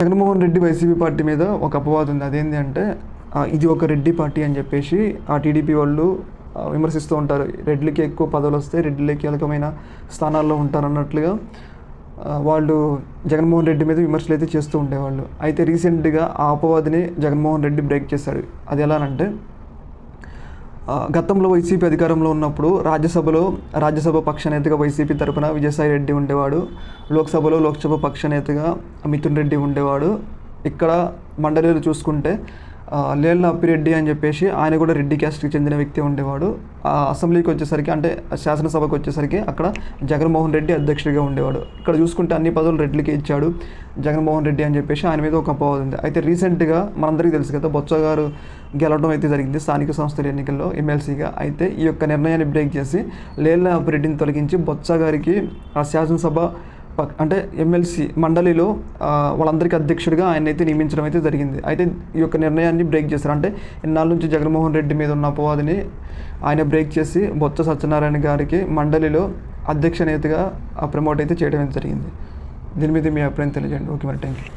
Jaganmohan Reddy YCP party మీద ఒక అపవాదం ఉంది. అదేంటి అంటే ఇది ఒక రెడ్డి పార్టీ అని చెప్పేసి ఆ టీడీపీ వాళ్ళు విమర్శిస్తూ ఉంటారు. రెడ్లకి ఎక్కువ పదవులు వస్తాయి రెడ్లకి కీలకమైన స్థానాల్లో ఉంటారు అన్నట్లుగా వాళ్ళు జగన్మోహన్ రెడ్డి మీద విమర్శలు అయితే చేస్తూ ఉండేవాళ్ళు. అయితే రీసెంట్గా ఆ అపవాదిని జగన్మోహన్ రెడ్డి బ్రేక్ చేశాడు. అది ఎలా అంటే గతంలో వైసీపీ అధికారంలో ఉన్నప్పుడు రాజ్యసభలో రాజ్యసభ పక్షనేతగా వైసీపీ తరపున విజయసాయి రెడ్డి ఉండేవాడు లోక్సభలో లోక్సభ పక్షనేతగా మిథున్ రెడ్డి ఉండేవాడు. ఇక్కడ మండలిలో చూసుకుంటే ఆ, అప్పిరెడ్డి అని చెప్పేసి ఆయన కూడా రెడ్డి క్యాస్ట్కి చెందిన వ్యక్తి ఉండేవాడు. ఆ అసెంబ్లీకి వచ్చేసరికి అంటే శాసనసభకు వచ్చేసరికి అక్కడ జగన్మోహన్ రెడ్డి అధ్యక్షుడిగా ఉండేవాడు. ఇక్కడ చూసుకుంటే అన్ని పదవులు రెడ్లకి ఇచ్చాడు జగన్మోహన్ రెడ్డి అని చెప్పేసి ఆయన మీద ఒక అపవాదం ఉంది. అయితే రీసెంట్గా మనందరికీ తెలుసు కదా బొత్స గారు గెలవడం అయితే జరిగింది స్థానిక సంస్థల ఎన్నికల్లో ఎమ్మెల్సీగా. అయితే ఈ యొక్క నిర్ణయాన్ని బ్రేక్ చేసి లేళ్ళ అప్పిరెడ్డిని తొలగించి బొత్స గారికి ఆ శాసనసభ అంటే ఎమ్మెల్సీ మండలిలో వాళ్ళందరికీ అధ్యక్షుడిగా ఆయన అయితే నియమించడం అయితే జరిగింది. అయితే ఈ యొక్క నిర్ణయాన్ని బ్రేక్ చేశారు. అంటే ఇన్నాళ్ళ నుంచి జగన్మోహన్ రెడ్డి మీద ఉన్న అపవాదిని ఆయన బ్రేక్ చేసి బొత్స సత్యనారాయణ గారికి మండలిలో అధ్యక్ష నేతగా ప్రమోట్ అయితే చేయడం అయితే జరిగింది. దీని మీద మీ అభిప్రాయం తెలియజేయండి. ఓకే మరి థ్యాంక్ యూ